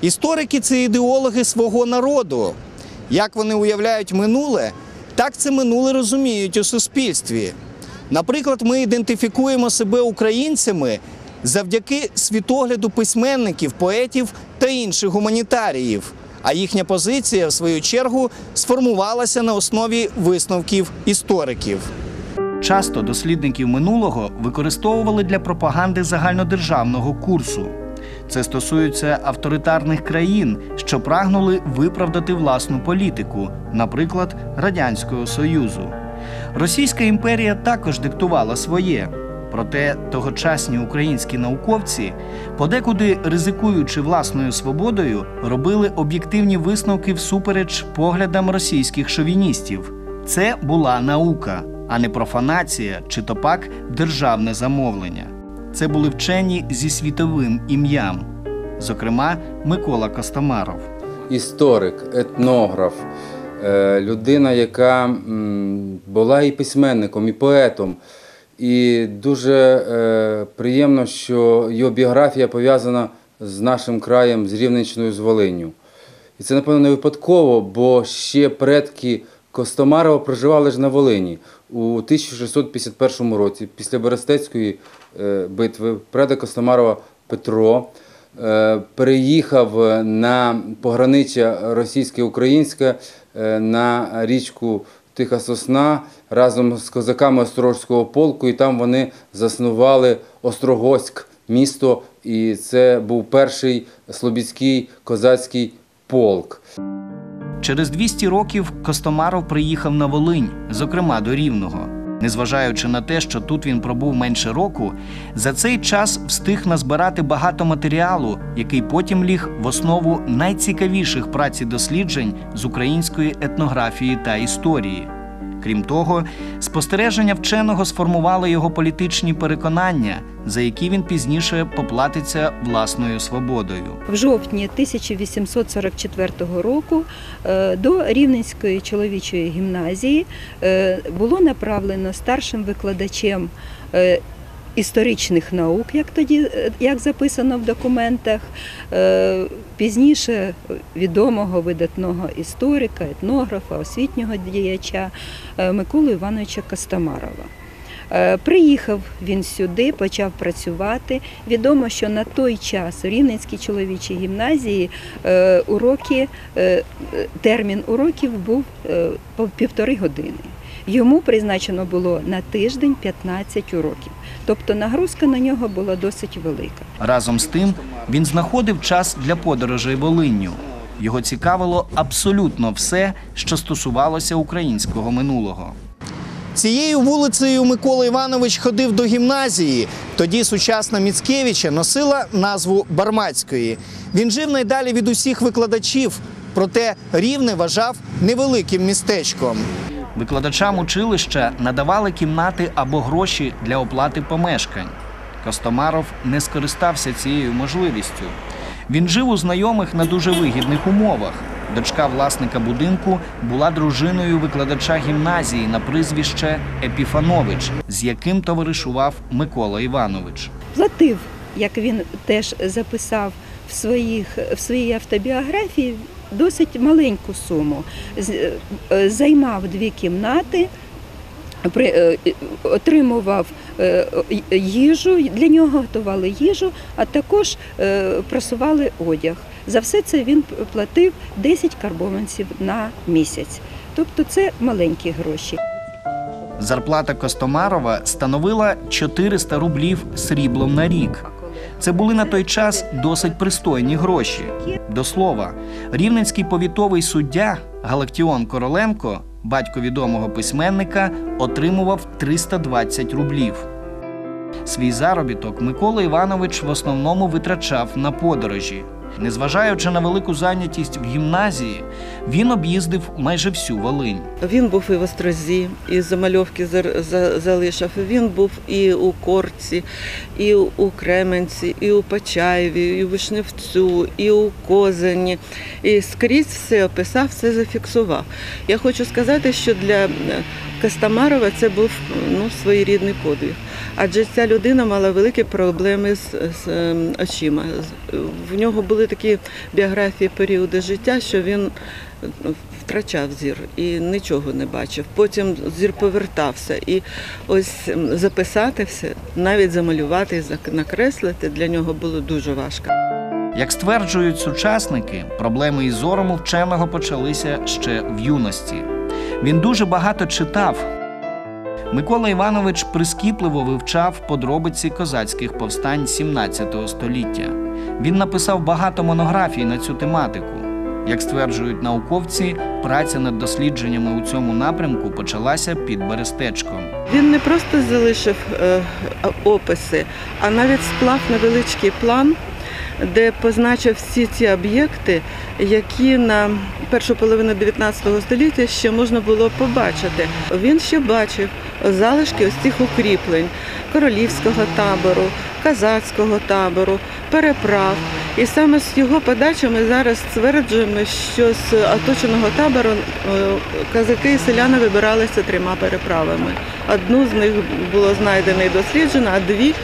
Історики це ідеологи свого народу. Як вони уявляють минуле, так це минуле розуміють у суспільстві. Наприклад, ми ідентифікуємо себе українцями завдяки світогляду письменників, поетів та інших гуманітаріїв. А їхня позиція, в свою чергу, сформувалася на основі висновків істориків. Часто дослідників минулого використовували для пропаганди загальнодержавного курсу. Це стосується авторитарних країн, що прагнули виправдати власну політику, наприклад, Радянського Союзу. Російська імперія також диктувала своє. Проте тогочасні українські науковці, подекуди ризикуючи власною свободою, робили об'єктивні висновки всупереч поглядам російських шовіністів. Це була наука, а не профанація чи то пак державне замовлення. Це були вчені зі світовим ім'ям, зокрема Микола Костомаров. історик, етнограф, е, людина, яка була і письменником, і поетом. І дуже е, приємно, що його біографія пов'язана з нашим краєм, з Рівненщиною, з Волинню. І це, напевно, не випадково, бо ще предки Костомарова проживали ж на Волині у 1651 році, після Берестецької е, битви, предок Костомарова Петро е, переїхав на пограниччя російське-українське е, на річку Тиха Сосна разом з козаками Острожського полку, і там вони заснували Острогоськ, місто, і це був перший слобідський козацький полк. Через 200 років Костомаров приїхав на Волинь, зокрема до Рівного. Незважаючи на те, що тут він пробув менше року, за цей час встиг назбирати багато матеріалу, який потім ліг в основу найцікавіших праць і досліджень з української етнографії та історії. Крім того, спостереження вченого сформували його політичні переконання, за які він пізніше поплатиться власною свободою. В жовтні 1844 року е, до Рівненської чоловічої гімназії е, було направлено старшим викладачем е, історичних наук, як тоді е, як записано в документах, е, пізніше відомого видатного історика, етнографа, освітнього діяча е, Миколу Івановича Костомарова. Приїхав він сюди, почав працювати. Відомо, що на той час у Рівненській чоловічій гімназії уроки, термін уроків був по півтори години. Йому призначено було на тиждень 15 уроків. Тобто нагрузка на нього була досить велика. Разом з тим він знаходив час для подорожей Волинню. Його цікавило абсолютно все, що стосувалося українського минулого. Цією вулицею Микола Іванович ходив до гімназії. Тоді сучасна Міцкевича носила назву Бармацької. Він жив найдалі від усіх викладачів, проте рівне вважав невеликим містечком. Викладачам училища надавали кімнати або гроші для оплати помешкань. Костомаров не скористався цією можливістю. Він жив у знайомих на дуже вигідних умовах. Дочка власника будинку була дружиною викладача гімназії на прізвище Епіфанович, з яким товаришував Микола Іванович. Платив, як він теж записав в, своїх, в своїй автобіографії, досить маленьку суму. Е, Займав дві кімнати, е, е, отримував е, е, їжу, для нього готували їжу, а також е, просували одяг. За все це він платив 10 карбованців на місяць. Тобто це маленькі гроші. Зарплата Костомарова становила 400 рублів сріблом на рік. Це були на той час досить пристойні гроші. До слова, рівненський повітовий суддя Галактіон Короленко, батько відомого письменника, отримував 320 рублів. Свій заробіток Микола Іванович в основному витрачав на подорожі. Незважаючи на велику зайнятість в гімназії, він об'їздив майже всю Волинь. Він був і в Острозі, і замальовки залишив. Він був і у Корці, і у Кременці, і у Почаєві, і у Вишневцю, і у Козані. І скрізь все описав, все зафіксував. Я хочу сказати, що для е, Костомарова це був ну, своєрідний подвиг. Адже ця людина мала великі проблеми з, з ем, очима. В нього були такі біографії періоди життя, що він ну, втрачав зір і нічого не бачив. Потім зір повертався. І ось записати все, навіть замалювати накреслити для нього було дуже важко. Як стверджують сучасники, проблеми із зором вченого почалися ще в юності. Він дуже багато читав. Микола Іванович прискіпливо вивчав подробиці козацьких повстань 17 століття. Він написав багато монографій на цю тематику. Як стверджують науковці, праця над дослідженнями у цьому напрямку почалася під Берестечком. Він не просто залишив е, описи, а навіть склав невеличкий план, де позначив всі ці об'єкти, які на першу половину 19 століття ще можна було побачити. Він ще бачив залишки ось цих укріплень королівського табору, казацького табору, переправ. І саме з його подачі ми зараз стверджуємо, що з оточеного табору е, казаки і селяни вибиралися трьома переправами. Одну з них було знайдено і досліджено, а дві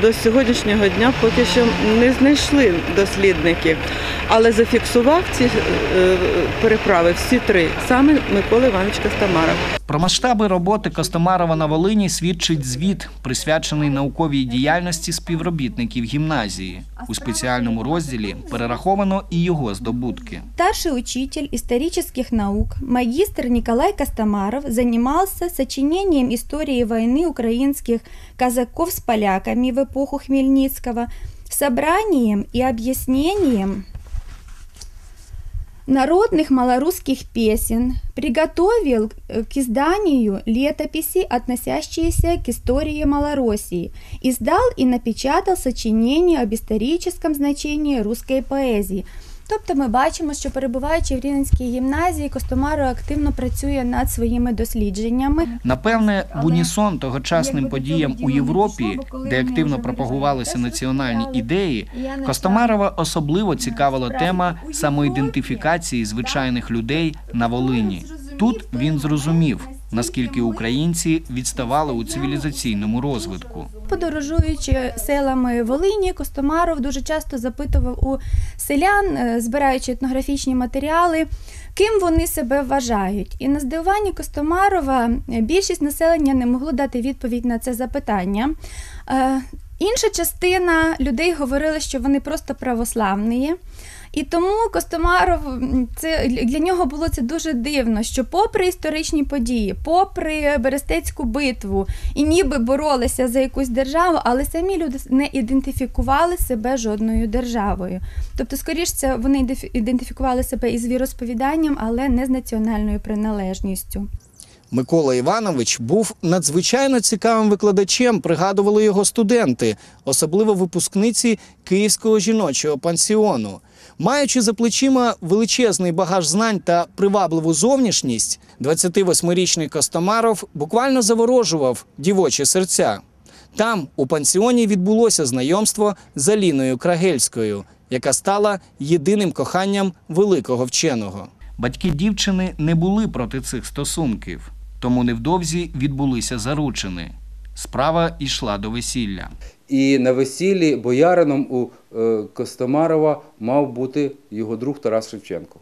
до сьогоднішнього дня поки що не знайшли дослідники. Але зафіксував ці е, переправи всі три саме Микола Іванович Костомаров. Про масштаби роботи Костомарова на Волині свідчить звіт, присвячений науковій діяльності співробітників гімназії. У спеціальному розділі перераховано і його здобутки. Старший учитель исторических наук, магистр Николай Костомаров занимался сочинением истории войны украинских казаков с поляками в эпоху Хмельницкого, собранием и объяснением народных малорусских песен, приготовил к изданию летописи, относящиеся к истории Малороссии, издал и напечатал сочинение об историческом значении русской поэзии. Тобто ми бачимо, що перебуваючи в Рівненській гімназії, Костомаро активно працює над своїми дослідженнями. Напевне, в унісон тогочасним подіям у Європі, де активно пропагувалися національні ідеї, Костомарова особливо цікавила тема самоідентифікації звичайних людей на Волині. Тут він зрозумів, наскільки українці відставали у цивілізаційному розвитку. Подорожуючи селами Волині, Костомаров дуже часто запитував у селян, е, збираючи етнографічні матеріали, ким вони себе вважають. І на здивуванні Костомарова е, більшість населення не могло дати відповідь на це запитання. Інша частина людей говорила, що вони просто православні. І тому Костомаров це для нього було це дуже дивно, що попри історичні події, попри Берестецьку битву, і ніби боролися за якусь державу, але самі люди не ідентифікували себе жодною державою. Тобто, скоріш це вони ідентифі- ідентифікували себе із віросповіданням, але не з національною приналежністю. Микола Іванович був надзвичайно цікавим викладачем, пригадували його студенти, особливо випускниці Київського жіночого пансіону. Маючи за плечима величезний багаж знань та привабливу зовнішність, 28-річний Костомаров буквально заворожував дівочі серця. Там, у пансіоні, відбулося знайомство з Аліною Крагельською, яка стала єдиним коханням великого вченого. Батьки дівчини не були проти цих стосунків, тому невдовзі відбулися заручини. Справа йшла до весілля. І на весіллі боярином у е, Костомарова мав бути його друг Тарас Шевченко.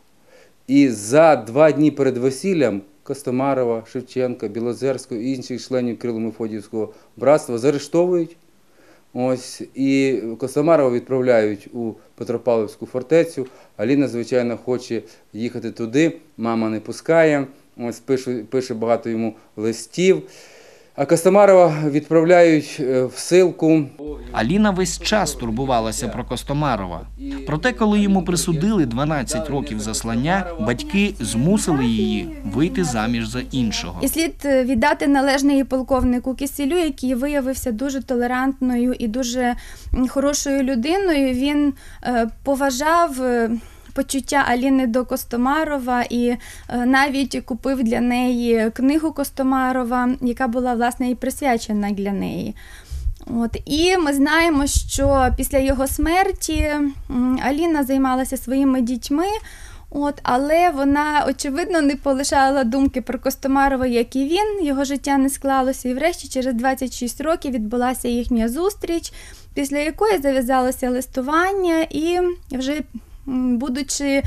І за два дні перед весіллям Костомарова, Шевченка, Білозерського і інших членів Кирило-Мефодіївського братства заарештовують. Ось, і Костомарова відправляють у Петропавлівську фортецю. Аліна, звичайно, хоче їхати туди, мама не пускає. Ось пише, пише багато йому листів. А Костомарова відправляють е, в силку. Аліна весь час турбувалася про Костомарова. Проте, коли йому присудили 12 років заслання, батьки змусили її вийти заміж за іншого. І слід е, віддати належне і полковнику Кисілю, який виявився дуже толерантною і дуже хорошою людиною. Він е, поважав. Почуття Аліни до Костомарова і е, навіть купив для неї книгу Костомарова, яка була власне і присвячена для неї. От і ми знаємо, що після його смерті Аліна займалася своїми дітьми. От, але вона очевидно не полишала думки про Костомарова, як і він. Його життя не склалося. І врешті через 26 років відбулася їхня зустріч, після якої зав'язалося листування, і вже будучи.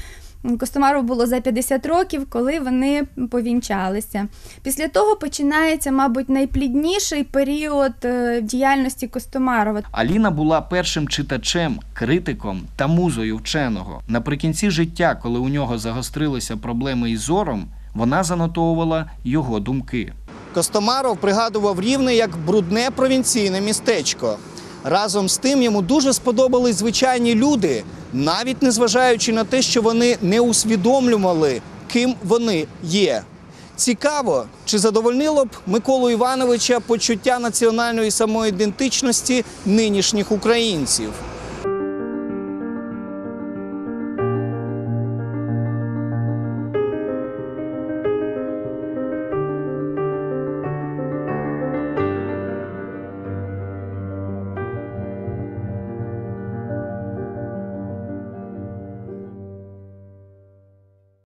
Костомару було за 50 років, коли вони повінчалися. Після того починається, мабуть, найплідніший період е, діяльності Костомарова. Аліна була першим читачем, критиком та музою вченого. Наприкінці життя, коли у нього загострилися проблеми із зором, вона занотовувала його думки. Костомаров пригадував рівне як брудне провінційне містечко. Разом з тим йому дуже сподобались звичайні люди, навіть незважаючи на те, що вони не усвідомлювали, ким вони є. Цікаво, чи задовольнило б Миколу Івановича почуття національної самоідентичності нинішніх українців?